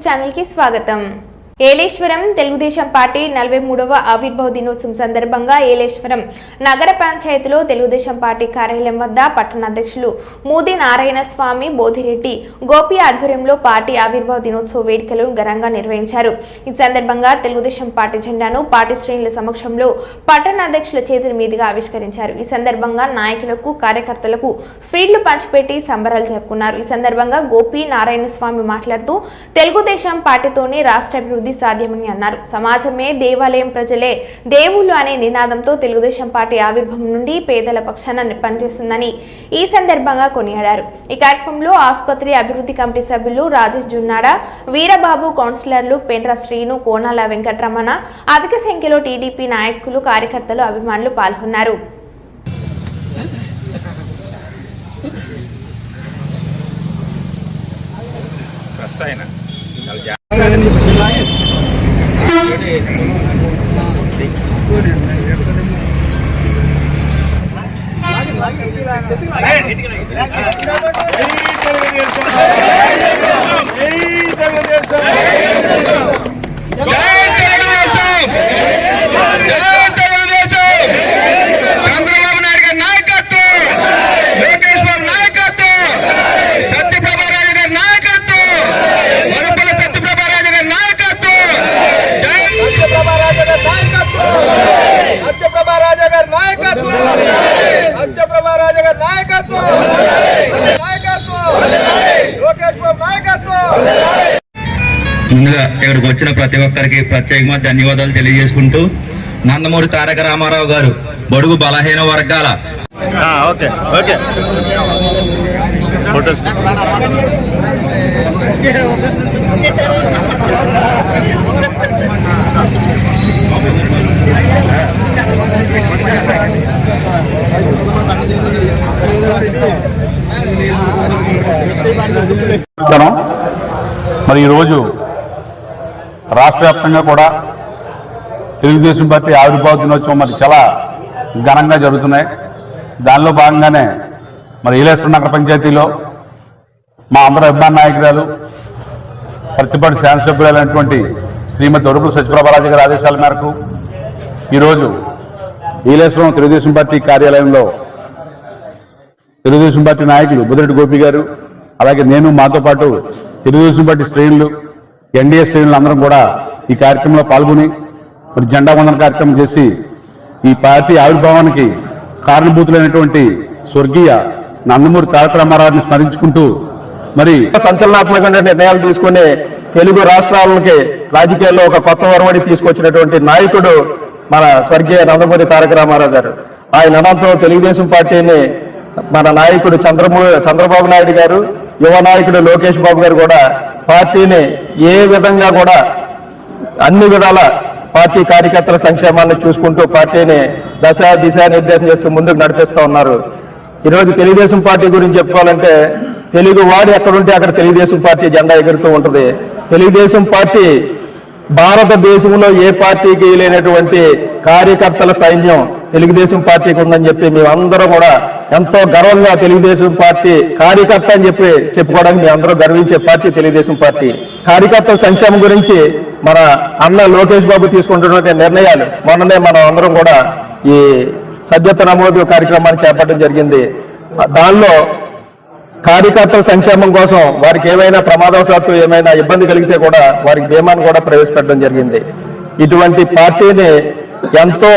Telugu news channel కి స్వాగతం Yeleswaram Telugu Desam party నలభై మూడవ ఆవిర్భావ దినోత్సవం సందర్భంగా ఏలేశ్వరం నగర పంచాయతీలో తెలుగుదేశం పార్టీ కార్యాలయం వద్ద పట్టణ అధ్యక్షులు మూది నారాయణ స్వామి బోధిరెడ్డి గోపి ఆధ్వర్యంలో పార్టీ ఆవిర్భావ దినోత్సవ వేడుకలు ఘనంగా నిర్వహించారు. ఈ సందర్భంగా తెలుగుదేశం పార్టీ జెండాను పార్టీ శ్రేణుల సమక్షంలో పట్టణ అధ్యక్షుల చేతుల మీదుగా ఆవిష్కరించారు. ఈ సందర్భంగా నాయకులకు కార్యకర్తలకు స్వీట్లు పంచిపెట్టి సంబరాలు జరుపుకున్నారు. ఈ సందర్భంగా గోపి నారాయణ స్వామి మాట్లాడుతూ తెలుగుదేశం పార్టీతోనే రాష్ట్ర అభివృద్ధి సాధ్యమని అన్నారు. సమాజమే దేవాలయం ప్రజలే దేవుళ్ళు అనే నినాదంతో తెలుగుదేశం పార్టీ ఆవిర్భావం నుండి పేదల పక్షాన పనిచేస్తుందని ఈ సందర్భంగా కొనియాడారు. ఈ కార్యక్రమంలో ఆసుపత్రి అభివృద్ధి కమిటీ సభ్యులు రాజేష్ జున్నాడ వీరబాబు కౌన్సిలర్లు పెండ్ర శ్రీను కోనాల వెంకటరమణ అధిక సంఖ్యలో టీడీపీ నాయకులు కార్యకర్తలు అభిమానులు పాల్గొన్నారు. Plus lại lại cái gì ra? cái gì Hey, గారి నాయకత్వం! నాయకత్వం! లోకేష్ బాబు నాయకత్వం! ముందుగా ఇక్కడికి వచ్చిన ప్రతి ఒక్కరికి ప్రత్యేకంగా ధన్యవాదాలు తెలియజేసుకుంటూ నందమూరి తారక రామారావు గారు బడుగు బలహీన వర్గాల. Okay okay. ఫోటోస్ మరి ఈరోజు రాష్ట్ర వ్యాప్తంగా కూడా తెలుగుదేశం పార్టీ ఆవిర్భావ దినోత్సవం మరి చాలా ఘనంగా జరుగుతున్నాయి. దానిలో భాగంగానే మరి ఈలేశ్వర నగర పంచాయతీలో మా అందరూ అభిమాన నాయకురాలు ప్రతిపాటి శాసనసభ్యులైనటువంటి శ్రీమతి ఒరుపుల సత్యప్రభారాజు గారి ఆదేశాల మేరకు ఈరోజు ఈలేశ్వరం తెలుగుదేశం పార్టీ కార్యాలయంలో తెలుగుదేశం పార్టీ నాయకులు బుదిరెడ్డి గోపి గారు అలాగే నేను మాతో పాటు తెలుగుదేశం పార్టీ శ్రేణులు ఎన్డీఏ శ్రేణులు అందరం కూడా ఈ కార్యక్రమంలో పాల్గొని మరి జెండా వందన కార్యక్రమం చేసి ఈ పార్టీ ఆవిర్భావానికి కారణభూతులైనటువంటి స్వర్గీయ నందమూరి తారక రామారావుని స్మరించుకుంటూ మరి సంచలనాత్మకమైన నిర్ణయాలు తీసుకుని తెలుగు రాష్ట్రాలకి రాజకీయాల్లో ఒక కొత్త ఒరవడి తీసుకొచ్చినటువంటి నాయకుడు మన స్వర్గీయ నందమూరి తారక రామారావు గారు. ఆయన అనంతరం తెలుగుదేశం పార్టీని మన నాయకుడు చంద్రమూ చంద్రబాబు నాయుడు గారు యువ నాయకుడు లోకేష్ బాబు గారు కూడా పార్టీని ఏ విధంగా కూడా అన్ని విధాల పార్టీ కార్యకర్తల సంక్షేమాన్ని చూసుకుంటూ పార్టీని దశ దిశ నిర్దేశం చేస్తూ ముందుకు నడిపిస్తూ ఉన్నారు. ఈరోజు తెలుగుదేశం పార్టీ గురించి చెప్పుకోవాలంటే తెలుగు వాడు ఎక్కడుంటే అక్కడ తెలుగుదేశం పార్టీ జెండా ఎగురుతూ ఉంటుంది. తెలుగుదేశం పార్టీ భారతదేశంలో ఏ పార్టీకి లేనటువంటి కార్యకర్తల సైన్యం తెలుగుదేశం పార్టీకి ఉందని చెప్పి మేమందరం కూడా ఎంతో గర్వంగా తెలుగుదేశం పార్టీ కార్యకర్త అని చెప్పి చెప్పుకోవడానికి మేమందరం గర్వించే పార్టీ తెలుగుదేశం పార్టీ. కార్యకర్తల సంక్షేమం గురించి మన అన్న లోకేష్ బాబు తీసుకుంటున్నటువంటి నిర్ణయాలు మొన్ననే మనం అందరం కూడా ఈ సభ్యత నమోదు కార్యక్రమాన్ని చేపట్టడం జరిగింది. దానిలో కార్యకర్తల సంక్షేమం కోసం వారికి ఏమైనా ప్రమాదవశాత్తు ఏమైనా ఇబ్బంది కలిగితే కూడా వారికి బీమాను కూడా ప్రవేశపెట్టడం జరిగింది. ఇటువంటి పార్టీని ఎంతో